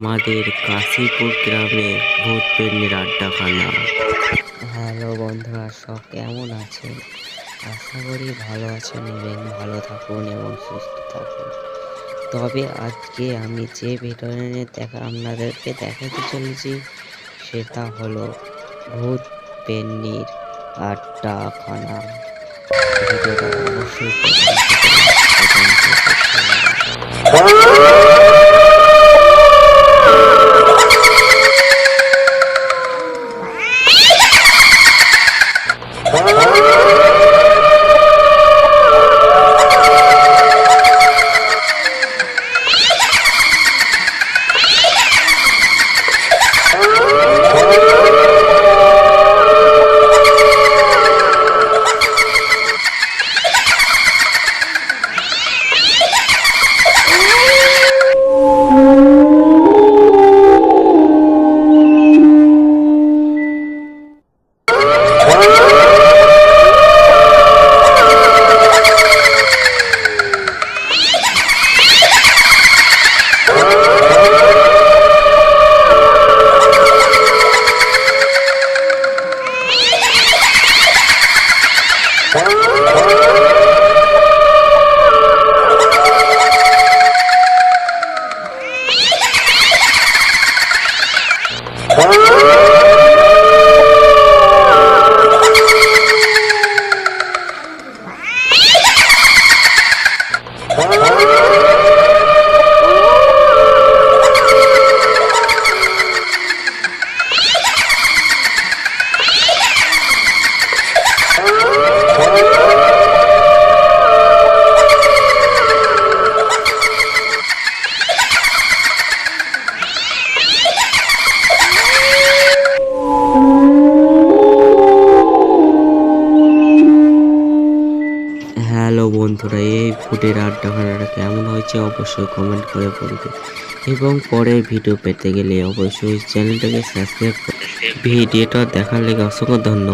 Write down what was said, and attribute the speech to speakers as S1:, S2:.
S1: আমাদের কাশীপুর গ্রামে ভূত পেন্নির আড্ডাখানা।
S2: হ্যালো বন্ধুরা, সব কেমন আছেন? আশা করি ভালো আছেন এবং ভালো থাকুন এবং সুস্থ থাকুন। তবে আজকে আমি যে ভিডিও দেখা, আপনাদেরকে দেখাতে চলেছি, সেটা হলো ভূত পেন্নির আড্ডাখানা। ভিডিওটা অবশ্যই ¡Ah! হ্যালো বন্ধুরা, এই ফুটের আড্ডাখানাটা কেমন হয়েছে অবশ্যই কমেন্ট করে বলবে। এবং পরে ভিডিও পেতে গেলে অবশ্যই চ্যানেলটাকে সাবস্ক্রাইব করে ভিডিওটা দেখার লেগে অসংখ্য ধন্যবাদ।